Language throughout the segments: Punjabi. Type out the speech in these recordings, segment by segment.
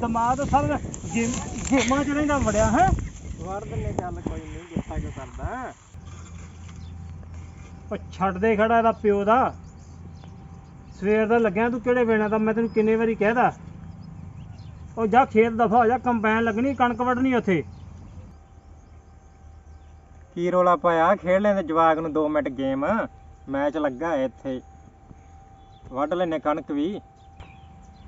ਦਿਮਾਗ ਸਾਰਾ ਗੇਮ ਚ ਰਹਿੰਦਾ ਵੜਿਆ ਹੈ? ਵੜ ਦਿੰਨੇ ਚੱਲ ਕੋਈ ਨਹੀਂ ਗੁੱਸਾ ਕਿਉਂ ਕਰਦਾ। ਉਹ ਛੱਡ ਦੇ ਖੜਾ ਇਹਦਾ ਪਿਓ ਦਾ। ਸਵੇਰ ਦਾ ਲੱਗਿਆ ਤੂੰ ਕਿਹੜੇ ਵੇਣਾ ਦਾ? ਮੈਂ ਤੈਨੂੰ ਕਿੰਨੇ ਵਾਰੀ ਕਹਿਦਾ। ਉਹ ਜਾ ਖੇਤ ਦਫਾ ਹੋ ਜਾ ਕੰਬਾਈਨ ਲੱਗਣੀ ਕਣਕ ਵੱਢਣੀ ਉੱਥੇ। ਕੀ ਰੋਲਾ ਪਾਇਆ? ਖੇਡ ਲੈਂਦੇ ਜਵਾਗ ਨੂੰ 2 ਮਿੰਟ ਗੇਮ। ਮੈਚ ਲੱਗਾ ਇੱਥੇ। ਵੱਢ ਲੈਨੇ ਕਣਕ ਵੀ।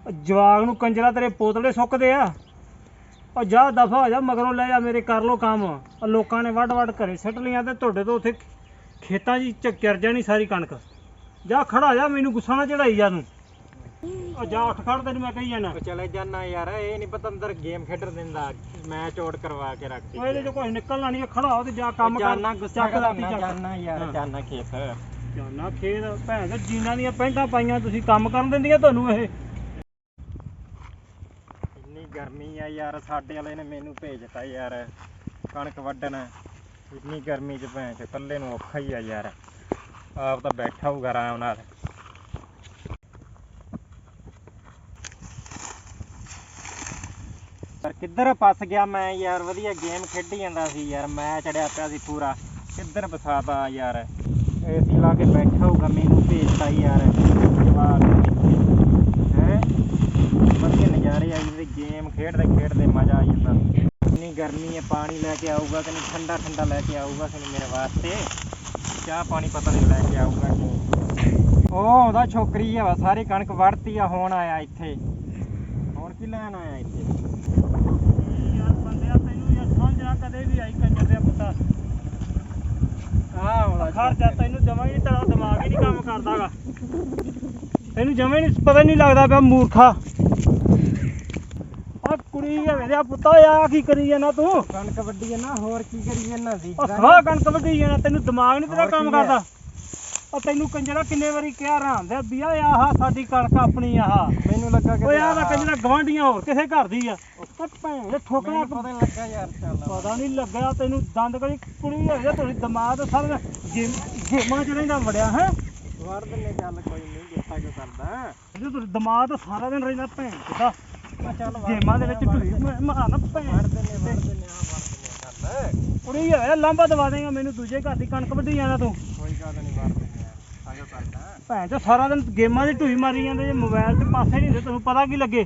ਉਹ ਜਵਾਗ ਨੂੰ ਕੰਜਰਾ ਤੇਰੇ ਪੋਤਲੇ ਸੁੱਕਦੇ ਆ। ਉਹ ਜਾ ਦਫਾ ਹੋ ਜਾ ਮਗਰੋਂ ਲੈ ਜਾ ਮੇਰੇ ਕਰ ਲੋ ਕੰਮ। ਉਹ ਲੋਕਾਂ ਨੇ ਵੱਢ ਵੱਢ ਘਰੇ ਸਿੱਟ ਲੀਆਂ ਤੇ ਤੁਹਾਡੇ ਤੋਂ ਉੱਥੇ ਖੇਤਾਂ 'ਚ ਚ ਕਿਰ ਜਾਣੀ ਸਾਰੀ ਕਣਕ। ਜਾ ਖੜਾ ਜਾ ਮੈਨੂੰ ਗੁੱਸਾ ਨਾ ਚੜਾਈ ਜਾ ਤੂੰ। ਉਹ ਜਾ ਉੱਠ ਖੜ ਤੈਨੂੰ ਮੈਂ ਕਹੀ ਜਾਣਾ ਚਲੇ ਜਾਣਾ ਯਾਰ ਇਹ ਨਹੀਂ ਪਤਾ ਅੰਦਰ ਗੇਮ ਖੇਡਣ ਦਿੰਦਾ ਮੈਚ ਆਊਟ ਕਰਵਾ ਕੇ ਰੱਖਤੀ ਇਹਦੇ 'ਚ ਕੁਝ ਨਿਕਲਣਾ ਨਹੀਂ ਖੜਾ ਹੋ ਤੇ ਜਾ ਕੰਮ ਕਰ। ਜਾਨਾ ਗੁੱਸਾ ਚੱਕ ਰਾਤੀ ਕਰਨਾ ਚੱਕ। ਜਾਨਾ ਯਾਰ। ਜਾਨਾ ਖੇਤ। ਜਾਨਾ ਖੇਤ ਭੈਣ ਦੇ ਜੀਨਾਂ ਦੀਆਂ ਪੈਂਟਾਂ ਪਾਈਆਂ ਤੁਸੀਂ ਕੰਮ ਕਰਨ ਦਿੰਦੀਆਂ ਤੁਹਾਨੂੰ ਇਹ। ਗਰਮੀ ਆ ਯਾਰ, ਸਾਡੇ ਵਾਲੇ ਨੇ ਮੈਨੂੰ ਭੇਜਤਾ ਯਾਰ ਕਣਕ ਵੱਢਣ। ਇੰਨੀ ਗਰਮੀ ਚ ਭੈਣ ਚ ਇਕੱਲੇ ਨੂੰ ਔਖਾ ਹੀ ਆ ਯਾਰ। ਆਪ ਤਾਂ ਬੈਠਾ ਹੋਊਗਾ ਆਰਾਮ ਨਾਲ। ਪਰ ਕਿੱਧਰ ਫਸ ਗਿਆ ਮੈਂ ਯਾਰ, ਵਧੀਆ ਗੇਮ ਖੇਡੀ ਜਾਂਦਾ ਸੀ ਯਾਰ, ਮੈਂ ਚੜਿਆ ਪਿਆ ਸੀ ਪੂਰਾ। ਕਿੱਧਰ ਫਸਾਤਾ ਯਾਰ? ਏਸੀ ਲਾ ਕੇ ਬੈਠਾ ਹੋਊਗਾ, ਮੈਨੂੰ ਭੇਜਤਾ ਯਾਰ। ਜਵਾਬ ਹੈ? ਜਾਂਦੇ ਗੇਮ ਖੇਡਦੇ ਖੇਡਦੇ ਮਜ਼ਾ ਆ ਜਾਂਦਾ। ਇੰਨੀ ਗਰਮੀ ਹੈ ਪਾਣੀ ਲੈ ਕੇ ਆਊਗਾ ਕਿ ਨਹੀਂ? ਠੰਡਾ ਠੰਡਾ ਲੈ ਕੇ ਆਊਗਾ ਕਿ ਨਹੀਂ ਮੇਰੇ ਵਾਸਤੇ? ਚਾਹ ਪਾਣੀ ਪਤਾ ਨਹੀਂ ਲੈ ਕੇ ਆਊਗਾ ਕਿ। ਉਹ ਆਉਂਦਾ ਛੋਕਰੀ ਆ ਵਾ ਸਾਰੀ ਕਣਕ ਵੜਤੀ ਆ ਹੁਣ ਆਇਆ ਇੱਥੇ। ਹੁਣ ਕੀ ਲੈਣ ਆਇਆ ਇੱਥੇ? ਯਾਰ ਬੰਦਿਆ ਤੈਨੂੰ ਯਾਰ ਸਮਝ ਨਾ ਕਦੇ ਵੀ ਆਈ ਕੰਜਰ ਦੇ ਪੁੱਤਾ। ਆ ਆਉਂਦਾ ਖੜ ਜਾ ਤੈਨੂੰ ਜਮਾ ਹੀ ਤੇਰਾ ਦਿਮਾਗ ਹੀ ਨਹੀਂ ਕੰਮ ਕਰਦਾਗਾ। ਤੈਨੂੰ ਜਮਾ ਹੀ ਨਹੀਂ ਪਤਾ ਨਹੀਂ ਲੱਗਦਾ ਪਿਆ ਮੂਰਖਾ। ਕੁੜੀ ਆ ਵੇਖਿਆ ਪੁੱਤਾ ਆ ਕੀ ਕਰੀ ਜਾਂਦਾ ਤੂੰ? ਉਹ ਕਣਕ ਆ ਨਾ ਹੋਰ ਕੀ ਕਰੀ ਜਾਂਦਾ ਸੀ? ਸਵਾ ਕਣਕ ਵੱਢੀ ਜਾਂਦਾ ਤੈਨੂੰ ਦਿਮਾਗ ਨਹੀਂ ਤੇਰਾ ਕੰਮ ਆ? ਕਰਦਾ? ਉਹ ਤੈਨੂੰ ਕੰਜਰਾ ਕਿੰਨੇ ਵਾਰੀ ਕਿਹਾ ਰਾਮ ਦੇ ਬੀਆ ਆਹ ਸਾਡੀ ਕਣਕ ਆਪਣੀ ਆਹ। ਮੈਨੂੰ ਲੱਗਾ ਕਿ ਓਏ ਆਹ ਤਾਂ ਕੰਜਰਾ ਗਵਾਂਢੀਆਂ ਹੋਰ ਕਿਸੇ ਘਰ ਦੀ ਆ। ਉਹ ਭੈਣ ਦੇ ਠੋਕਣਾ ਮੈਨੂੰ ਪਤਾ ਨਹੀਂ ਲੱਗਾ ਯਾਰ ਚੱਲ ਪਤਾ ਨਹੀਂ ਲੱਗਾ ਤੈਨੂੰ ਦੰਦ ਕਰੀ ਕੁੜੀ ਹੋ ਜਾ ਤੁਹਾਡੀ ਦਿਮਾਗ ਸਾਰਾ ਗੇਮ ਚ ਰਹਿੰਦਾ ਵੜਿਆ ਹੈ? ਵੜ ਦਿੰਨੇ ਚੱਲ ਕੋਈ ਨਹੀਂ ਗੁੱਸਾ ਕਿਉਂ ਕਰਦਾ? ਜੇ ਤੁਹਾਡੇ ਦਿਮਾਗ ਤਾਂ ਸਾਰਾ ਦਿਨ ਰਹਿੰਦਾ ਭੈਣ ਆ ਵੜ ਗੇਮਾਂ ਦੇ ਵਿੱਚ ਢੁਈ ਮਾਰਨ ਭੈਣ। ਕੁੜੀ ਹੋਇਆ ਲਾਂਬਾ ਦਵਾ ਦੇਗਾ ਮੈਨੂੰ ਦੂਜੇ ਘਰ ਦੀ ਕਣਕ ਵੱਢੀ ਜਾਣਾ ਤੂੰ। ਕੋਈ ਗੱਲ ਨਹੀਂ ਆ ਆਜੋ ਕਰਦਾ ਭੈਣ ਚੋ ਸਾਰਾ ਦਿਨ ਗੇਮਾਂ ਦੀ ਢੂਈ ਮਾਰੀ ਜਾਂਦੇ ਜੇ ਮੋਬਾਈਲ 'ਚ ਪਾਸੇ ਨਹੀਂ ਹੁੰਦੇ ਤੁਹਾਨੂੰ ਪਤਾ ਕੀ ਲੱਗੇ?